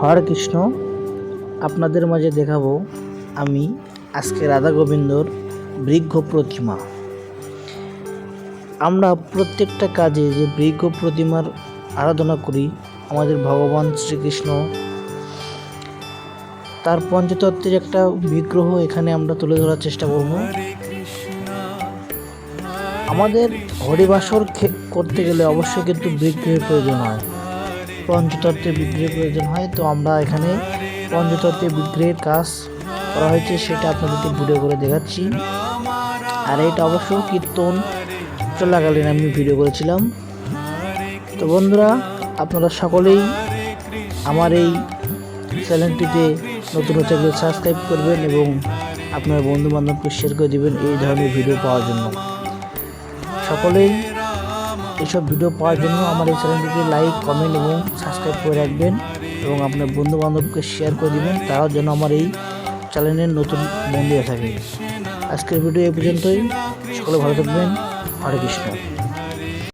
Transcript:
হরে কৃষ্ণ, আপনাদের মাঝে দেখাবো আমি আজকে রাধা গোবিন্দর বৃক্ষ প্রতিমা। আমরা প্রত্যেকটা কাজে যে বৃক্ষ প্রতিমার আরাধনা করি, আমাদের ভগবান শ্রীকৃষ্ণ, তার পঞ্চতত্ত্বের একটা বিগ্রহ এখানে আমরা তুলে ধরার চেষ্টা করব। আমাদের হরিবাসর করতে গেলে অবশ্যই কিন্তু বিগ্রহের প্রয়োজন হয়। পঞ্চতত্ত্বের বিগ্রহের প্রয়োজন হয়, তো আমরা এখানে পঞ্চতত্ত্বের বিগ্রহের কাজ করা হয়েছে, সেটা আপনাদেরকে ভিডিও করে দেখাচ্ছি। আর এটা অবশ্য কীর্তন চলাকালীন আমি ভিডিও করেছিলাম। তো বন্ধুরা, আপনারা সকলেই আমার এই চ্যানেলটিতে নতুন চ্যানেল সাবস্ক্রাইব করবেন এবং আপনার বন্ধু বান্ধবকে শেয়ার করে দেবেন এই ধরনের ভিডিও পাওয়ার জন্য। সকলেই এইসব ভিডিও পাওয়ার জন্য আমার এই চ্যানেলটিকে লাইক কমেন্ট এবং সাবস্ক্রাইব করে রাখবেন এবং আপনার বন্ধু বান্ধবকে শেয়ার করে দেবেন, তারাও যেন আমার এই চ্যানেলের নতুন বন্ধু থাকে। আজকের ভিডিও এ পর্যন্তই। সকলে ভালো থাকবেন। হরে কৃষ্ণ।